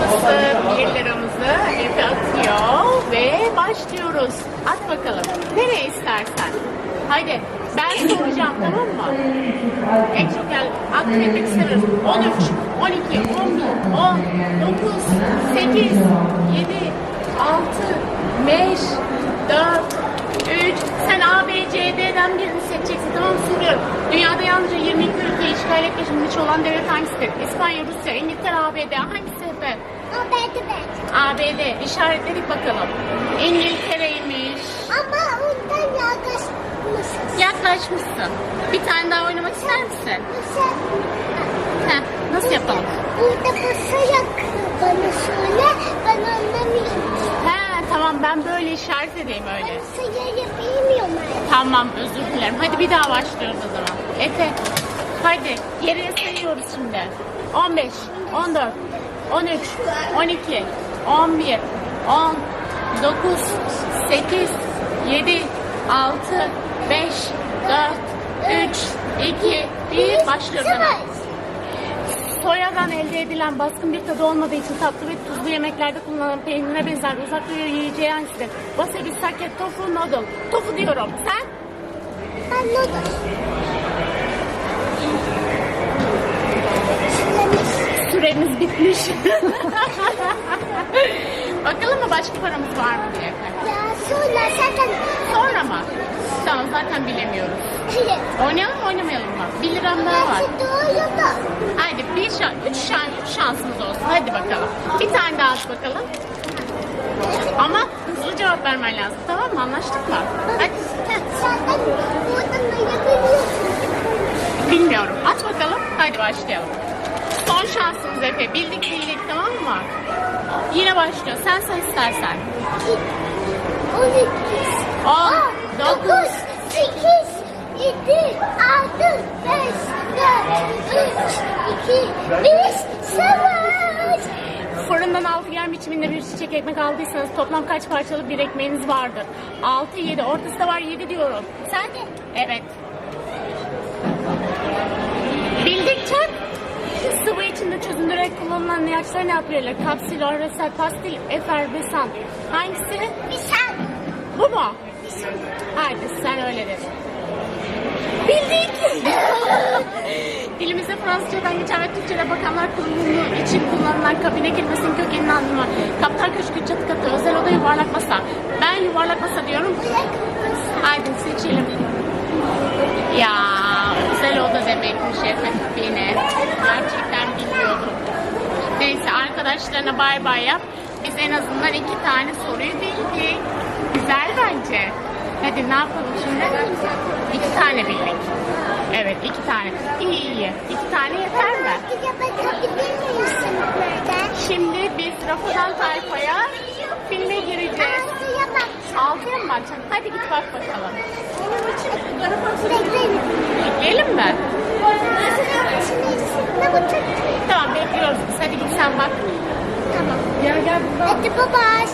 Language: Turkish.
yarışması 1 liramızı atıyor ve başlıyoruz. At bakalım. Nereye istersen. Haydi ben soracağım tamam mı? En çok gel aktif isteriz. 13, 12, 11, 10, 9, 8, 7, 6, 5, 4, 3. Sen A, B, C, D'den birini seçeceksin. Tamam mı? Soruyorum. Dünyada yalnızca 22 ülkeyi işgal etmiş olan devlet hangisidir? İspanya, Rusya, İngiltere, ABD. Hangisi Efe? Haberdi ben. ABD. İşaretledik bakalım. İngiltere'ymiş. Ama ondan yaklaşmışız. Yaklaşmışsın. Bir tane daha oynamak ister misin? Mesela ben böyle işaret edeyim öyle. Sayıyı bilmiyorum ben. Tamam özür dilerim. Hadi bir daha başlıyoruz o zaman. Efe hadi geriye sayıyoruz şimdi. 15, 14, 13, 12, 11, 10, 9, 8, 7, 6, 5, 4, 3, 2, 1 başlıyoruz hemen. Soyadan elde edilen baskın bir tadı olmadığı için tatlı ve tuzlu yemeklerde kullanılan peynire benzer uzak duruyor yiyeceği hangisidir? Wasabi, sake, tofu, noodle. Tofu diyorum. Sen? Ben noodle. Süremiz bitmiş. Bakalım mı başka paramız var mı diye. Ya sonra zaten Sonra mı? Zaten bilemiyoruz. Hayır. Oynayalım mı oynamayalım mı? 1 liram daha var. Haydi bir şans, üç şans, üç şansımız olsun. Hadi bakalım. Bir tane daha at bakalım. Ama hızlı cevap vermen lazım. Tamam mı? Anlaştık mı? Hadi. Bilmiyorum. Aç bakalım. Hadi başlayalım. Son şansımız Efe. Bildik bildik tamam mı? Yine başlıyor. Sen say istersen. 12, 10, 9, 9, 8, 7, 6, 5, 4, 3, 2, 1, savaş. Fırından altıgen biçiminde bir çiçek ekmek aldıysanız toplam kaç parçalı bir ekmeğiniz vardır? 6, 7. Ortası da var 7 diyorum. Sen? Evet. Bildik çak. Sıvı içinde çözündürerek kullanılan ilaçlar ne yapıyorlar? Kapsül, aerosol, pastil, efervesan. Hangisi? Bir sen. Bu mu? Haydi sen öyle de. Bildik. Dilimizde Fransızcadan geçen ve Türkçe'de bakanlar kurulu için kullanılan kabine kelimesinin kökenini anlama. Kaptan köşkü çatı katı, özel oda yuvarlak masa. Ben yuvarlak masa diyorum. Haydi seçelim. Ya özel oda demekmiş efendim yine. Gerçekten bilmiyordum. Neyse arkadaşlarına bay bay yap. Biz en azından iki tane soruyu bildik. Güzel bence. Hadi ne yapalım şimdi? İki tane bildik. Evet iki tane. İyi iyi. İki tane yeter mi? Bir de bakabilir miyim sınıflardan? Şimdi biz Rafadan Tayfa'ya filme gireceğiz. Aslıya bak. Altıya mı bakacaksın? Hadi git bak bakalım. Bekleyin. Bekleyelim mi? Tamam bekliyoruz biz. Hadi git sen bak. Tamam. Gel gel buradan. Hadi babaş.